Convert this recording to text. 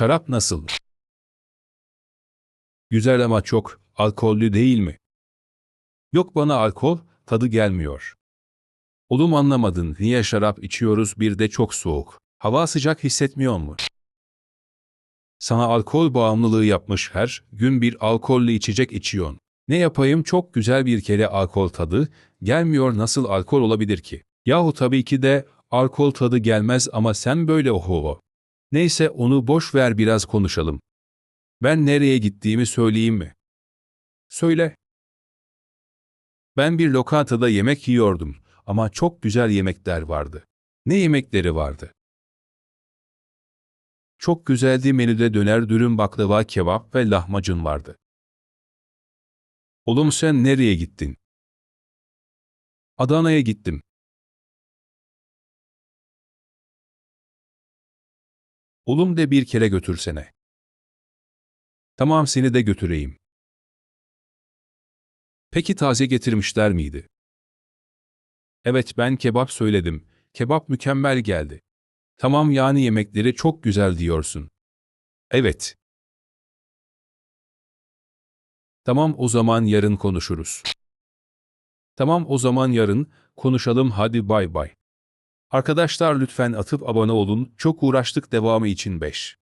Şarap nasıl? Güzel ama çok alkollü değil mi? Yok bana alkol tadı gelmiyor. Oğlum anlamadın niye şarap içiyoruz bir de çok soğuk. Hava sıcak hissetmiyor mu? Sana alkol bağımlılığı yapmış her gün bir alkollü içecek içiyorsun. Ne yapayım çok güzel bir kere alkol tadı gelmiyor nasıl alkol olabilir ki? Yahu tabii ki de alkol tadı gelmez ama sen böyle oho. Neyse onu boş ver biraz konuşalım. Ben nereye gittiğimi söyleyeyim mi? Söyle. Ben bir lokantada yemek yiyordum ama çok güzel yemekler vardı. Ne yemekleri vardı? Çok güzeldi menüde döner dürüm baklava kebap ve lahmacun vardı. Oğlum sen nereye gittin? Adana'ya gittim. Oğlum de bir kere götürsene. Tamam seni de götüreyim. Peki taze getirmişler miydi? Evet ben kebap söyledim. Kebap mükemmel geldi. Tamam yani yemekleri çok güzel diyorsun. Evet. Tamam o zaman yarın konuşuruz. Tamam o zaman yarın konuşalım hadi bay bay. Arkadaşlar lütfen atıp abone olun. Çok uğraştık devamı için 5.